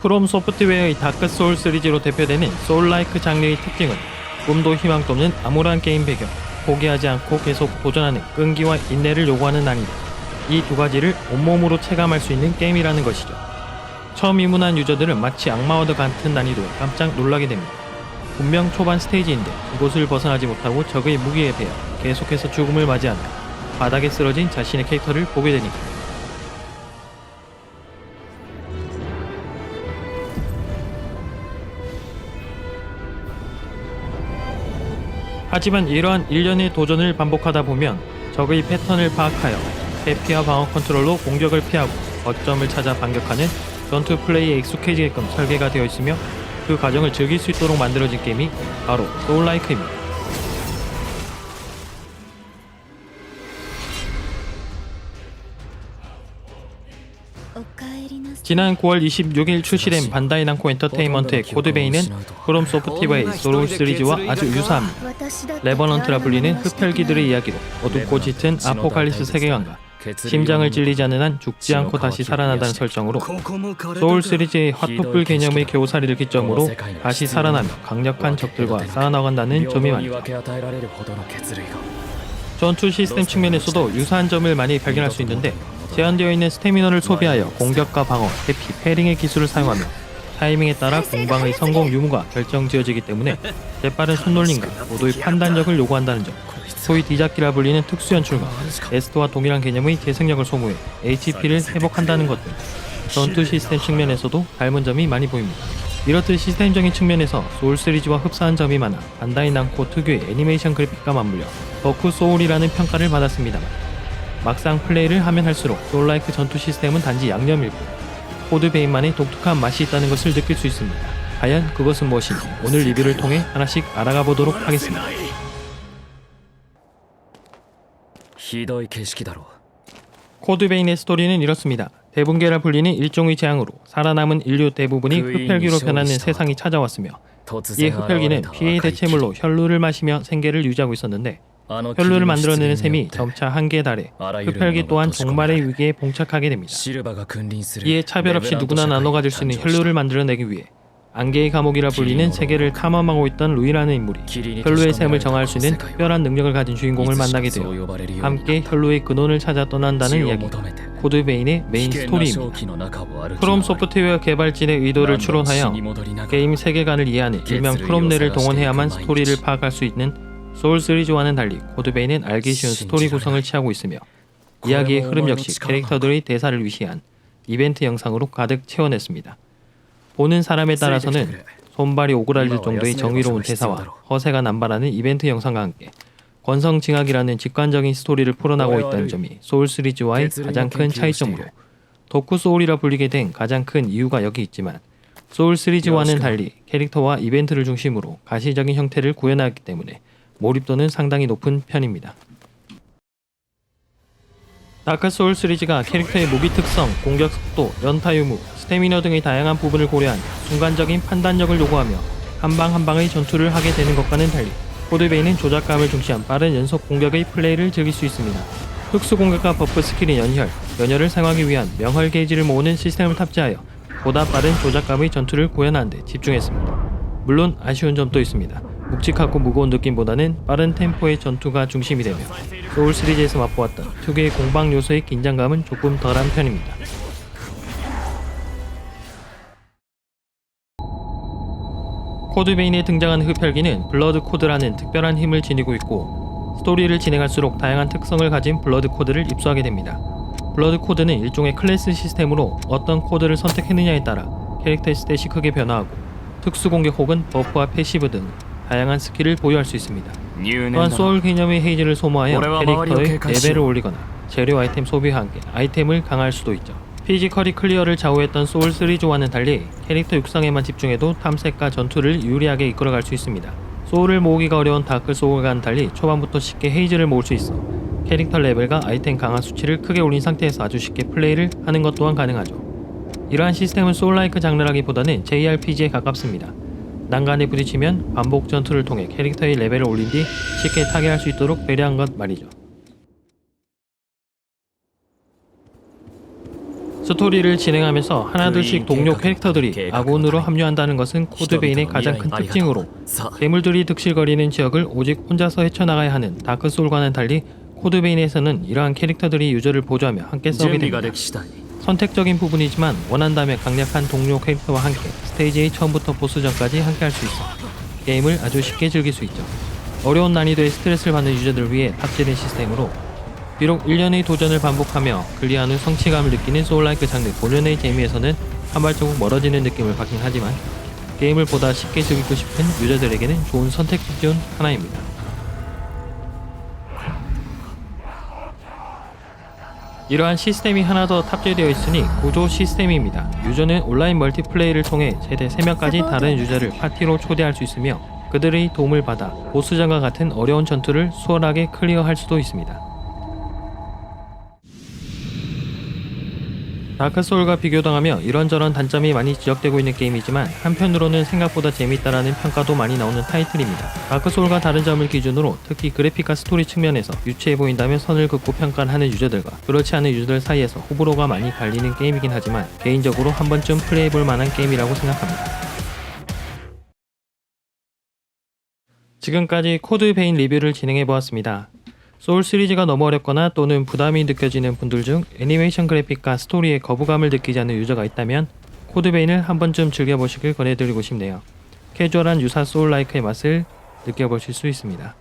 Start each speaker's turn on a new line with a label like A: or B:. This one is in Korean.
A: 프롬 소프트웨어의 다크 소울 시리즈로 대표되는 소울라이크 장르의 특징은 꿈도 희망도 없는 암울한 게임 배경, 포기하지 않고 계속 도전하는 끈기와 인내를 요구하는 난이도. 이 두 가지를 온몸으로 체감할 수 있는 게임이라는 것이죠. 처음 입문한 유저들은 마치 악마와도 같은 난이도에 깜짝 놀라게 됩니다. 분명 초반 스테이지인데 이곳을 벗어나지 못하고 적의 무기에 베어 계속해서 죽음을 맞이하며 바닥에 쓰러진 자신의 캐릭터를 보게 되니까 하지만 이러한 일련의 도전을 반복하다 보면 적의 패턴을 파악하여 회피와 방어 컨트롤로 공격을 피하고 거점을 찾아 반격하는 전투 플레이에 익숙해지게끔 설계가 되어 있으며 그 과정을 즐길 수 있도록 만들어진 게임이 바로 소울라이크입니다. 지난 9월 26일 출시된 반다이 남코 엔터테인먼트의 코드베이는 프롬 소프트웨어의 소울 시리즈와 아주 유사합니다. 레버넌트라 불리는 흡혈귀들의 이야기로 어둡고 짙은 아포칼립스 세계관과 심장을 찔리지 않는 한 죽지 않고 다시 살아난다는 설정으로 소울 시리즈의 핫도불 개념의 교사리를 기점으로 다시 살아나며 강력한 적들과 싸워나간다는 점이 많죠. 전투 시스템 측면에서도 유사한 점을 많이 발견할 수 있는데 제한되어 있는 스태미너를 소비하여 공격과 방어, 회피, 패링의 기술을 사용하며 타이밍에 따라 공방의 성공 유무가 결정지어지기 때문에 재빠른 손놀림과 모두의 판단력을 요구한다는 점. 소위 디자키라 불리는 특수 연출과 에스트와 동일한 개념의 재생력을 소모해 HP를 회복한다는 것 등 전투 시스템 측면에서도 닮은 점이 많이 보입니다. 이렇듯 시스템적인 측면에서 소울 시리즈와 흡사한 점이 많아 반다이 남코 특유의 애니메이션 그래픽과 맞물려 덕후 소울이라는 평가를 받았습니다만 막상 플레이를 하면 할수록 소울라이크 전투 시스템은 단지 양념일고 코드 베인만의 독특한 맛이 있다는 것을 느낄 수 있습니다. 과연 그것은 무엇인지 오늘 리뷰를 통해 하나씩 알아가 보도록 하겠습니다.
B: ひどい景色だろ
A: 코드 베인의 스토리는 이렇습니다. 대분계라 불리는 일종의 재앙으로 살아남은 인류 대부분이 흡혈귀로 변하는 세상이 찾아왔으며
B: 突
A: 이
B: 然現
A: 흡혈귀는
B: れた
A: 피해의
B: 若い
A: 대체물로 혈루를 마시며 생계를 유지하고 있었는데
B: あの
A: 혈루를 만들어내는 셈이 점차 한계에 달해 흡혈귀 또한 종말의 위기에 봉착하게 됩니다. 이에 차별 없이 누구나 나눠 가질 수 있는 혈루를 만들어내기 위해 안개의 감옥이라 불리는 세계를 탐험하고 있던 루이라는 인물이 혈루의 셈을 정할 수 있는 특별한 능력을 가진 주인공을 만나게 되어 함께 혈루의 근원을 찾아 떠난다는 이야기. 코드베인의 메인 스토리입니다. 프롬 소프트웨어 개발진의 의도를 추론하여 게임 세계관을 이해하는 일명 프롬네를 동원해야만 스토리를 파악할 수 있는 소울 시리즈와는 달리 코드베인은 알기 쉬운 스토리 구성을 취하고 있으며 이야기의 흐름 역시 캐릭터들의 대사를 위시한 이벤트 영상으로 가득 채워냈습니다. 보는 사람에 따라서는 손발이 오그라질 정도의 정의로운 대사와 허세가 남발하는 이벤트 영상과 함께 권성징악이라는 직관적인 스토리를 풀어나고 있다는 점이 소울 시리즈와의 가장 큰 차이점으로 도쿠 소울이라 불리게 된 가장 큰 이유가 여기 있지만 소울 시리즈와는 달리 캐릭터와 이벤트를 중심으로 가시적인 형태를 구현하기 때문에 몰입도는 상당히 높은 편입니다. 다크 소울 시리즈가 캐릭터의 무기 특성, 공격 속도, 연타 유무, 스태미너 등의 다양한 부분을 고려한 순간적인 판단력을 요구하며 한방 한 방의 전투를 하게 되는 것과는 달리 코드베이는 조작감을 중시한 빠른 연속 공격의 플레이를 즐길 수 있습니다. 특수 공격과 버프 스킬인 연혈, 연혈을 사용하기 위한 명혈 게이지를 모으는 시스템을 탑재하여 보다 빠른 조작감의 전투를 구현하는 데 집중했습니다. 물론 아쉬운 점도 있습니다. 묵직하고 무거운 느낌보다는 빠른 템포의 전투가 중심이 되며 소울 시리즈에서 맛보았던 특유의 공방 요소의 긴장감은 조금 덜한 편입니다. 코드베인에 등장하는 흡혈귀는 블러드 코드라는 특별한 힘을 지니고 있고 스토리를 진행할수록 다양한 특성을 가진 블러드 코드를 입수하게 됩니다. 블러드 코드는 일종의 클래스 시스템으로 어떤 코드를 선택했느냐에 따라 캐릭터의 스탯이 크게 변화하고 특수 공격 혹은 버프와 패시브 등 다양한 스킬을 보유할 수 있습니다. 또한 소울 개념의 헤이즈를 소모하여 캐릭터의 레벨을 올리거나 재료 아이템 소비와 함께 아이템을 강화할 수도 있죠. 피지컬이 클리어를 좌우했던 소울 3조와는 달리 캐릭터 육상에만 집중해도 탐색과 전투를 유리하게 이끌어갈 수 있습니다. 소울을 모으기가 어려운 다크 소울과는 달리 초반부터 쉽게 헤이즈를 모을 수 있어 캐릭터 레벨과 아이템 강화 수치를 크게 올린 상태에서 아주 쉽게 플레이를 하는 것 또한 가능하죠. 이러한 시스템은 소울라이크 장르라기보다는 JRPG에 가깝습니다. 난간에 부딪히면 반복 전투를 통해 캐릭터의 레벨을 올린 뒤 쉽게 타개할 수 있도록 배려한 것 말이죠. 스토리를 진행하면서 하나둘씩 동료 캐릭터들이 아군으로 합류한다는 것은 코드베인의 가장 큰 특징으로 괴물들이 득실거리는 지역을 오직 혼자서 헤쳐나가야 하는 다크소울과는 달리 코드베인에서는 이러한 캐릭터들이 유저를 보조하며 함께 싸우게 됩니다. 선택적인 부분이지만 원한다면 강력한 동료 캐릭터와 함께 스테이지의 처음부터 보스전까지 함께 할 수 있어 게임을 아주 쉽게 즐길 수 있죠. 어려운 난이도에 스트레스를 받는 유저들을 위해 탑재된 시스템으로 비록 1년의 도전을 반복하며 클리어하는 성취감을 느끼는 소울라이크 장르 본연의 재미에서는 한 발자국 멀어지는 느낌을 받긴 하지만 게임을 보다 쉽게 즐기고 싶은 유저들에게는 좋은 선택 기준 하나입니다. 이러한 시스템이 하나 더 탑재되어 있으니 구조 시스템입니다. 유저는 온라인 멀티플레이를 통해 최대 3명까지 다른 유저를 파티로 초대할 수 있으며 그들의 도움을 받아 보스전과 같은 어려운 전투를 수월하게 클리어할 수도 있습니다. 다크소울과 비교당하며 이런저런 단점이 많이 지적되고 있는 게임이지만 한편으로는 생각보다 재밌다라는 평가도 많이 나오는 타이틀입니다. 다크소울과 다른 점을 기준으로 특히 그래픽과 스토리 측면에서 유치해 보인다면 선을 긋고 평가를 하는 유저들과 그렇지 않은 유저들 사이에서 호불호가 많이 갈리는 게임이긴 하지만 개인적으로 한 번쯤 플레이해볼 만한 게임이라고 생각합니다. 지금까지 코드 베인 리뷰를 진행해 보았습니다. 소울 시리즈가 너무 어렵거나 또는 부담이 느껴지는 분들 중 애니메이션 그래픽과 스토리에 거부감을 느끼지 않는 유저가 있다면 코드베인을 한 번쯤 즐겨보시길 권해드리고 싶네요. 캐주얼한 유사 소울라이크의 맛을 느껴보실 수 있습니다.